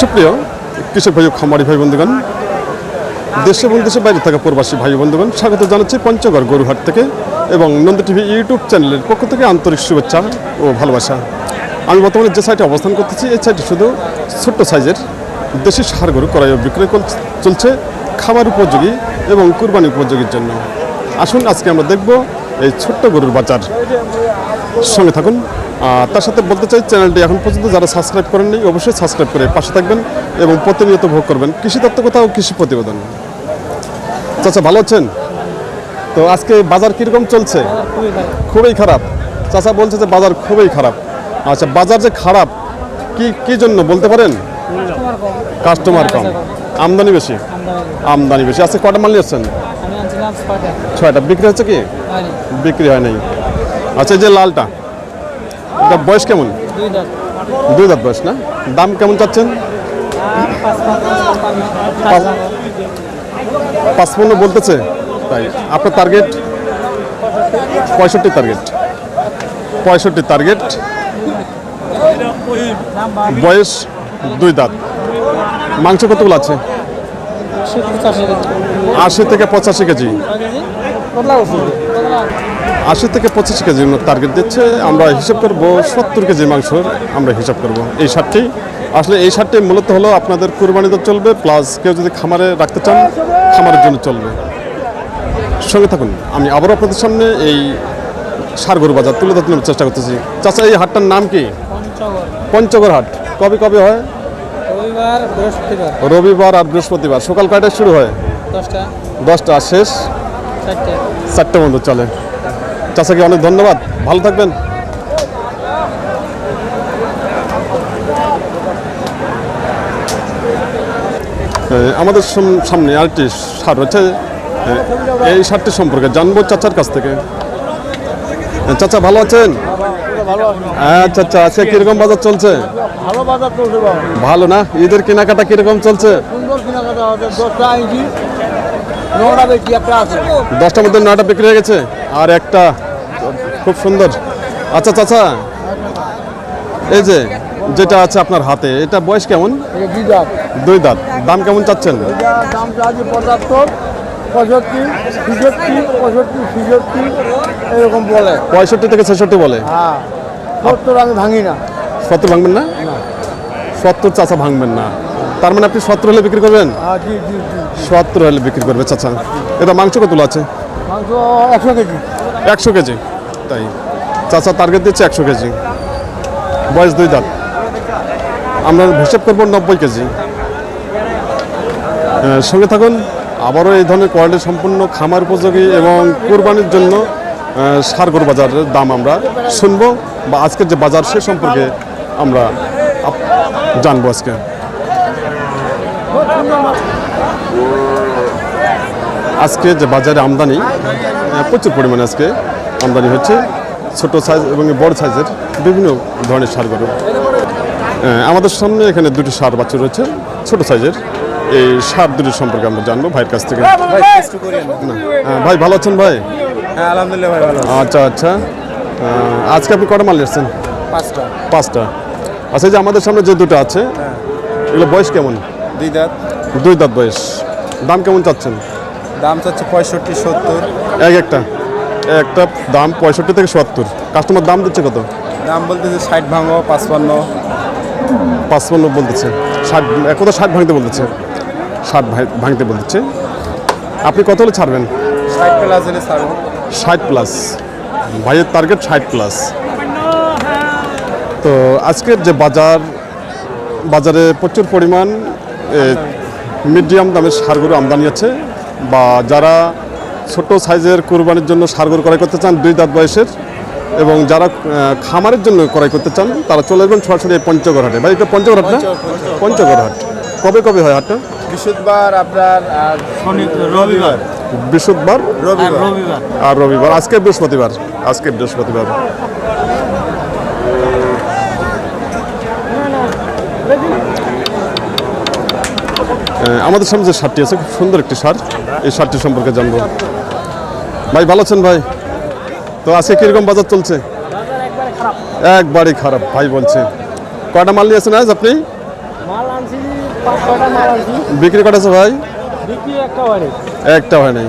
সুপ্রিয় কৃষক ভাই খামারি ভাই বন্ধুগণ, দেশে এবং দেশের বাইরে থাকা প্রবাসী ভাই বন্ধুগণ, স্বাগত জানাচ্ছি পঞ্চগড় গরুহাট থেকে এবং নন্দ টিভি ইউটিউব চ্যানেলের পক্ষ থেকে আন্তরিক শুভেচ্ছা ও ভালোবাসা। আমি বর্তমানে যে সাইটে অবস্থান করতেছি, এই সাইটে শুধু ছোট্ট সাইজের দেশি সার গরু ক্রয় ও বিক্রয় চলছে খাবার উপযোগী এবং কুরবানি উপযোগীর জন্য। আসুন, আজকে আমরা দেখব এই ছোট্ট গরুর বাজার। সঙ্গে থাকুন। তার সাথে বলতে চাই চ্যানেলটি এখন পর্যন্ত যারা সাবস্ক্রাইব করেননি অবশ্যই সাবস্ক্রাইব করে পাশে থাকবেন এবং প্রতিনিয়ত ভোগ করবেন। কৃষি তত্ত্ব কথা ও কৃষি প্রতিবেদন? চাচা ভালো আছেন? তো আজকে বাজার কীরকম চলছে? খুবই খারাপ। চাচা বলছে যে বাজার খুবই খারাপ। আচ্ছা বাজার যে খারাপ কি কি জন্য বলতে পারেন? কাস্টমার কম। আমদানি বেশি? আমদানি বেশি। আজকে কটা মাল নিয়ে আসছেন ছয়টা। বিক্রি হচ্ছে কি? বিক্রি হয় নাই। আচ্ছা এই যে লালটা এটা বয়স কেমন? দুই দাঁত বয়স না? দাম কেমন চাচ্ছেন? পাঁচ পাঁচ পাঁচ- পাঁচপন্ন বলতেছে। তাই আপনার টার্গেট পঁয়ষট্টি টার্গেট পঁয়ষট্টি টার্গেট বয়স দুই দাঁত। মাংস কতগুলো আছে? আশি থেকে পঁচাশি কেজি। আশি থেকে পঁচিশ কেজি টার্গেট দিচ্ছে আমরা হিসাব করব সত্তর কেজি মাংসর আমরা হিসাব করব। এই শার্টটি আসলে এই শার্টটি মূলত হলো আপনাদের কুরবানিতে চলবে প্লাস কেউ যদি খামারে রাখতে চান খামারের জন্য চলবে। সঙ্গে থাকুন আমি আবারও আপনাদের সামনে এই সার গরু বাজার তুলে ধরতে চেষ্টা করতেছি। চাচা এই হাটটার নাম কি? পঞ্চগড়। হাট কবে কবে হয়? রবিবার আর বৃহস্পতিবার সকাল কয়টায় শুরু হয়? দশটা। দশটা শেষ? চারটে। বন্ধু চলে। চাচাকে অনেক ধন্যবাদ। ভালো থাকবেন। আমাদের সাম- সামনে আরেকটি সার হচ্ছে এ, এই সারটি সম্পর্কে জানব চাচার কাছ থেকে। চাচা ভালো আছেন? আচ্ছা আচ্ছা আজকে কীরকম বাজার চলছে? ভালো বাজার চলছে ভালো না? ঈদের কেনাকাটা কীরকম চলছে? নটা দশটার মধ্যে নয়টা বিক্রি হয়ে গেছে। আর একটা খুব সুন্দর। আচ্ছা চাচা এই যে যেটা আছে আপনার হাতে এটা বয়স কেমন? দুই দাঁত। দুই দাঁত। দাম কেমন চাচ্ছেন? পঁয়ষট্টি ছেষট্টি পঁয়ষট্টি ছেষট্টি এরকম বলে। পঁয়ষট্টি থেকে ছেষট্টি বলে? হ্যাঁ সত্তর আমি ভাঙি না। সত্তর ভাঙবেন না? সত্তর চাচা ভাঙবেন না। তার মানে আপনি সত্তর হলে বিক্রি করবেন? হ্যাঁ সত্তর হলে বিক্রি করবে চাচা। এটা মাংস কতগুলো আছে? মাংস একশো কেজি। একশো কেজি। তাই। চাচা টার্গেট দিচ্ছে একশো কেজি। বয়স দুই দাঁত। আমরা হিসেব করব নব্বই কেজি। সঙ্গে থাকুন আবারও এই ধরনের কোয়ালিটি সম্পূর্ণ খামার উপযোগী এবং কোরবানির জন্য আহ, সার গরু বাজারের দাম আমরা শুনব বা আজকের যে বাজার সে সম্পর্কে আমরা জানব আজকে। আজকে যে বাজারে আমদানি প্রচুর পরিমাণে আজকে আমদানি হচ্ছে ছোট সাইজ এবং বড় সাইজের বিভিন্ন ধরনের সার গরু। আমাদের সামনে এখানে দুটি সার বাচ্চা রয়েছে ছোট সাইজের এই সার দুটির সম্পর্কে আমরা জানব ভাইয়ের কাছ থেকে। ভাই ভালো আছেন ভাই? হ্যাঁ আলহামদুলিল্লাহ ভাই ভালো আচ্ছা আচ্ছা। আজকে আপনি কটা মাল এসছেন পাঁচটা। পাঁচটা। আচ্ছা যে আমাদের সামনে যে দুটো আছে এগুলো বয়স কেমন? দুই দাঁত। দুই দাঁত বয়স। দাম কেমন চাচ্ছেন? দাম চাচ্ছে পঁয়ষট্টি সত্তর। এক একটা? একটা দাম পঁয়ষট্টি থেকে সত্তর। কাস্টমার দাম দিচ্ছে কত? দাম বলতেছে ষাট ভাঙো পাঁচপান্ন। পাঁচপান্ন বলতেছে। ষাট এক কথা ষাট ভাঙতে বলতেছে? ষাট ভাঙতে বলতেছে। আপনি কত হলে ছাড়বেন? ষাট প্লাস হলে ছাড়বো। ষাট প্লাস ভাইয়ের টার্গেট ষাট প্লাস তো আজকের যে বাজার বাজারে প্রচুর পরিমাণ মিডিয়াম দামের সারগুলো আমদানি আছে বা যারা ছোট সাইজের কোরবানির জন্য সারগরু ক্রয় করতে চান দুই দাঁত বয়সের এবং যারা খামারের জন্য ক্রয় করতে চান তারা চলে আসবেন সরাসরি এই পঞ্চগড় হাটে। ভাই এটা পঞ্চগড় হাট না? পঞ্চগড় হাট। কবে কবে হয় হাটটা? বৃহস্পতিবার আপনার রবিবার। বৃহস্পতিবার? রবিবার। আর রবিবার। আজকে বৃহস্পতিবার। আজকে বৃহস্পতিবার। আমাদের সামনে যে শার্টটি আছে খুব সুন্দর একটি শার্ট। এই শার্টটি সম্পর্কে জানব। ভাই ভালো আছেন ভাই? তো আজকে কীরকম বাজার চলছে? একবারই খারাপ ভাই বলছে। কয়টা মাল নিয়েছেন আজ আপনি? বিক্রি করেছে ভাই? বিক্রি একটা হয় নাই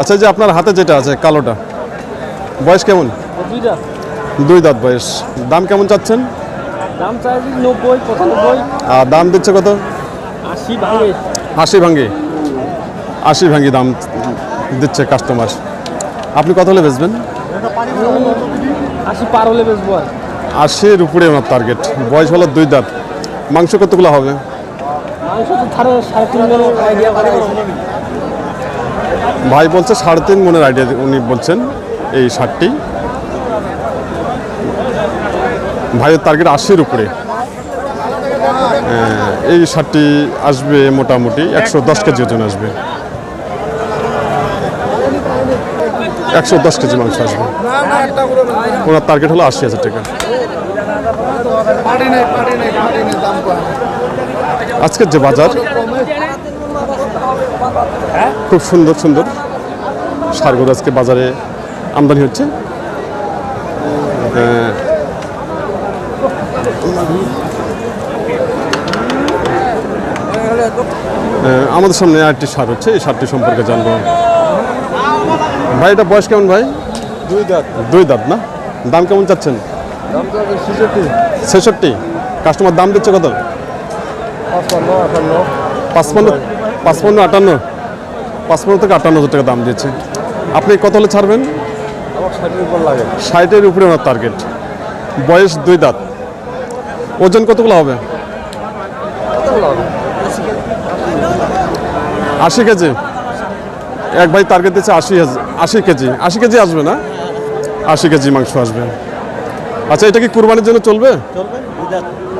আচ্ছা যে আপনার হাতে যেটা আছে কালোটা বয়স কেমন? দুই দাঁত। বয়স। দাম কেমন চাচ্ছেন? দাম চাইছি নব্বই পঁচানব্বই। আর দাম দিচ্ছে কত? আশি ভাঙে আশি ভাঙ্গি। আশি ভাঙ্গি দাম দিচ্ছে কাস্টমার আপনি কত হলে বেচবেন? আশি পার হলে বেচবো আশির উপরে ওনার টার্গেট বয়স হলো দুই দাঁত। মাংস কতগুলো হবে? ভাই বলছে সাড়ে তিন মনের আইডিয়া উনি বলছেন এই শার্টটি ভাইয়ের টার্গেট আশির উপরে। এই সারটি আসবে মোটামুটি একশো দশ কেজি ওজন আসবে। একশো দশ কেজি মাংস আসবে। ওনার টার্গেট হলো আশি হাজার টাকা। আজকের যে বাজার, খুব সুন্দর সুন্দর সারগুলো আজকে বাজারে আমদানি হচ্ছে। আমাদের সামনে আরেকটি সার হচ্ছে এই সারটি সম্পর্কে জানব। ভাই এটা বয়স কেমন ভাই? দুই দাঁত। দুই দাঁত না? দাম কেমন চাচ্ছেন? ছেষট্টি। কাস্টমার দাম দিচ্ছে কত? পাঁচপান্ন আটান্ন। পাঁচপান্ন পাঁচপান্ন আটান্ন? পাঁচপান্ন থেকে আটান্ন হাজার টাকা দাম দিয়েছে। আপনি কত হলে ছাড়বেন? ষাটের উপর লাগে। ষাটের উপরে ওনার টার্গেট বয়স দুই দাঁত। ওজন কতগুলো হবে? আশি কেজি? এক ভাই টার্গেট দিচ্ছে আশি হাজার আশি কেজি। আশি কেজি আসবে না? আশি কেজি মাংস আসবে। আচ্ছা এটা কি কুরবানির জন্য চলবে?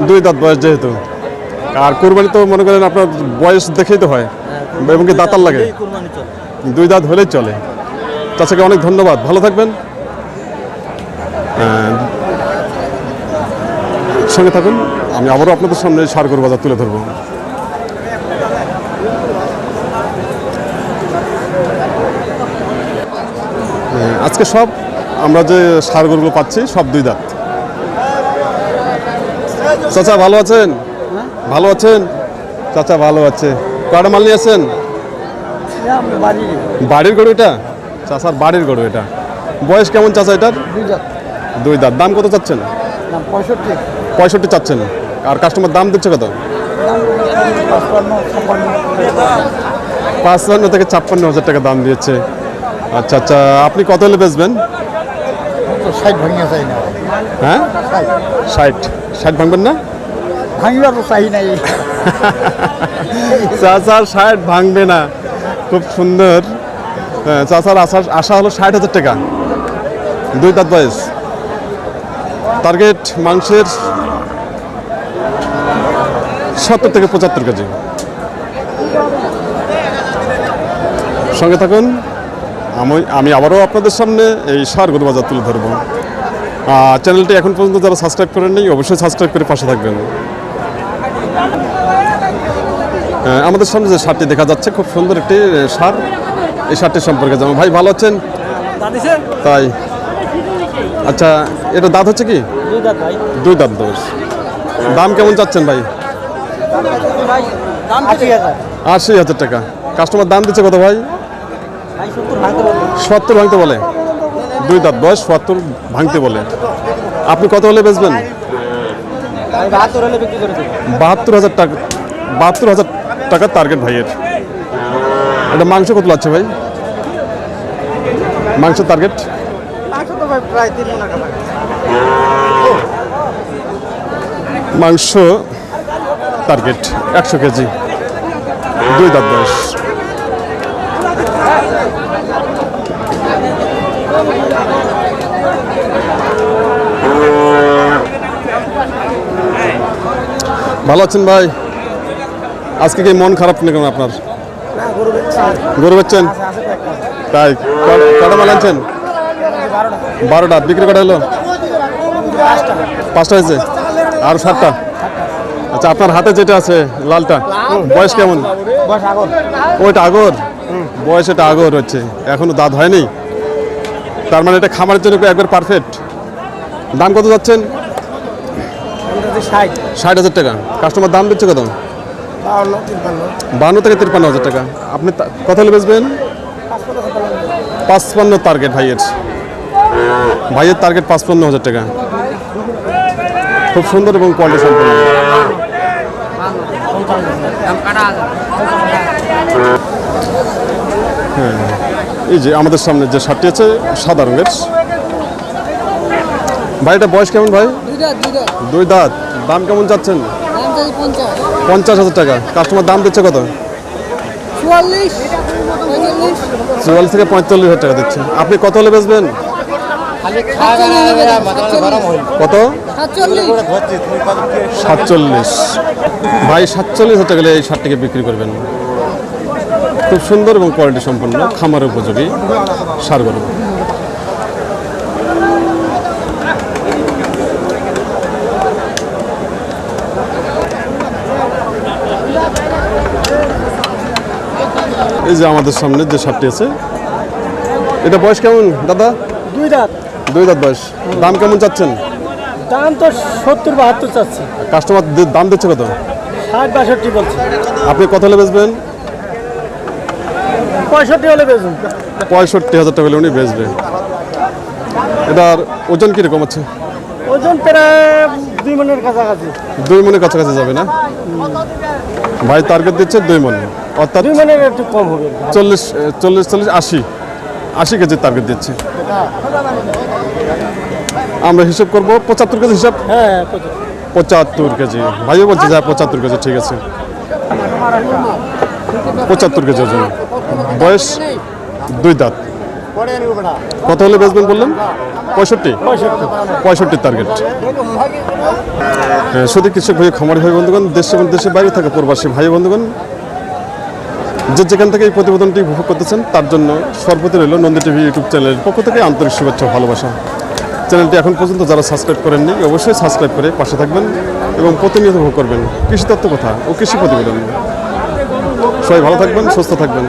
দুই দাঁত। বয়স যেহেতু। আর কুরবানি তো মনে করেন আপনার বয়স দেখেই তো হয়। এবং কি দাঁতার লাগে? দুই দাঁত হলেই চলে। চাচাকে অনেক ধন্যবাদ। ভালো থাকবেন। সঙ্গে থাকুন। আমি আবারও আপনাদের সামনে সারগর বাজার তুলে ধরবো। আজকে সব আমরা যে সারগরগুলো পাচ্ছি সব দুই দাঁত। চাচা ভালো আছেন? ভালো আছেন? চাচা ভালো আছে। কয়টা মাল নিয়ে আছেন বাড়ির গরু। এটা? চাচার বাড়ির গরু এটা। বয়স কেমন চাচা এটার? দুই দাঁত। দাম কত চাচ্ছেন? পঁয়ষট্টি। পঁয়ষট্টি চাচ্ছেন। আর কাস্টমার দাম দিচ্ছে কত? পাঁচপান্ন থেকে ছাপ্পান্ন হাজার টাকা দাম দিয়েছে। আচ্ছা আচ্ছা আপনি কত হলে বেচবেন? ষাট ভাঙিয়া চাই না। হ্যাঁ? ষাট। ষাট ভাঙবেন না? ভাঙিবার তো চাই নাই। চাচার ষাট ভাঙবে না। খুব সুন্দর। হ্যাঁ, চাচার আশা আশা হলো ষাট হাজার টাকা। দুই দাঁত বয়স। টার্গেট মাংসের সত্তর থেকে পঁচাত্তর কেজি। সঙ্গে থাকুন। আমি আমি আবারও আপনাদের সামনে এই সারগুলো বাজার তুলে ধরবো। আর চ্যানেলটি এখন পর্যন্ত যারা সাবস্ক্রাইব করেননি অবশ্যই সাবস্ক্রাইব করে পাশে থাকবেন। আমাদের সামনে যে সারটি দেখা যাচ্ছে খুব সুন্দর একটি সার। এই শার্টটির সম্পর্কে জানো ভাই ভালো আছেন? তাই। আচ্ছা এটা দাঁত হচ্ছে কি? দুই দাঁত দোষ। দাম কেমন চাচ্ছেন ভাই? আশি হাজার টাকা। কাস্টমার দাম দিচ্ছে কত ভাই? সত্তর ভাঙতে বলে। দুই দাঁত বয়স, সত্তর ভাঙতে বলে। আপনি কত হলে বেচবেন? বাহাত্তর হাজার টাকা, বাহাত্তর হাজার টাকার টার্গেট ভাইয়ের। এটা মাংস কত লাগছে ভাই? টার্গেট মাংস টাকা মাংস টার্গেট একশো কেজি। দুই দাঁত বয়স। ভালো আছেন ভাই? আজকে কি মন খারাপ না কেন আপনার? গরু বেচছেন? তাই কটা মাল আনছেন? বারোটা। বিক্রি কটা হলো? পাঁচটা হয়েছে? আর সাতটা? আচ্ছা আপনার হাতে যেটা আছে লালটা বয়স কেমন? ওইটা আগর? বয়স এটা আগর হচ্ছে। এখনও দাঁত হয়নি? তার মানে এটা খামারের জন্য একবার পারফেক্ট দাম কত যাচ্ছেন? ষাট। হাজার টাকা। কাস্টমার দাম দিচ্ছে কত? বান্ন থেকে তিপ্পান্ন হাজার টাকা। আপনি কত হলে বেচবেন? পাঁচপান্ন টার্গেট ভাইয়ের। ভাইয়ের টার্গেট পাঁচপান্ন হাজার টাকা। খুব সুন্দর এবং কোয়ালিটি সম্পন্ন। হ্যাঁ। এই যে আমাদের সামনে যে শার্টটি আছে সাদা রঙের। ভাই এটা বয়স কেমন ভাই? দুই দাঁত দাম কেমন যাচ্ছেন পঞ্চাশ। হাজার টাকা। কাস্টমার দাম দিচ্ছে কত? চুয়াল্লিশ থেকে পঁয়তাল্লিশ হাজার টাকা দিচ্ছে। আপনি কত হলে বেচবেন? কত? সাতচল্লিশ। ভাই সাতচল্লিশ হাজার টাকা এই শার্টটিকে বিক্রি করবেন। খুব সুন্দর এবং কোয়ালিটি সম্পন্ন খামার উপযোগী সার গরু। এই যে আমাদের সামনে যে শার্টটি আছে এটা বয়স কেমন দাদা? দুই দাঁত। দুই দাঁত বয়স। দাম কেমন চাচ্ছেন? দাম তো সত্তর বাহাত্তর চাচ্ছি। কাস্টমার দাম দিচ্ছে কত? ষাট বাষট্টি বলছি। আপনি কত হলে বেচবেন? পঁয়ষট্টি হলে বেচুন। পঁয়ষট্টি হাজার টাকা হলে উনি বেচবে। এটার ওজন কীরকম আছে? ওজন প্রায় দুই মনের কাছাকাছি। দুই মনের কাছাকাছি যাবে না? ভাই টার্গেট দিচ্ছে দুই মন। অর্থাৎ দুই মনের একটু কম হবে। চল্লিশ চল্লিশ চল্লিশ আশি। আশি কেজির টার্গেট দিচ্ছে। আমরা হিসাব করব পঁচাত্তর কেজি হিসাব? হ্যাঁ পঁচাত্তর কেজি। ভাইও বলছে যে পঁচাত্তর কেজি ঠিক আছে। পঁচাত্তর কেজি ওজন। বয়স দুই দাঁত। কত হলে বেচবেন বললেন? পঁয়ষট্টি? পঁয়ষট্টি পঁয়ষট্টির টার্গেট হ্যাঁ, শুধু কৃষক ভাই খামারি ভাই বন্ধুগণ দেশ এবং দেশের বাইরে থাকা প্রবাসী ভাই বন্ধুগণ যে যেখান থেকে এই প্রতিবেদনটি উপভোগ করতেছেন তার জন্য সর্বতি রইল নন্দী টিভি ইউটিউব চ্যানেলের পক্ষ থেকে আন্তরিক শুভেচ্ছা ভালোবাসা। চ্যানেলটি এখন পর্যন্ত যারা সাবস্ক্রাইব করেননি অবশ্যই সাবস্ক্রাইব করে পাশে থাকবেন এবং প্রতিনিয়ত উপভোগ করবেন কৃষি তত্ত্ব কথা ও কৃষি প্রতিবেদন। সবাই ভালো থাকবেন সুস্থ থাকবেন।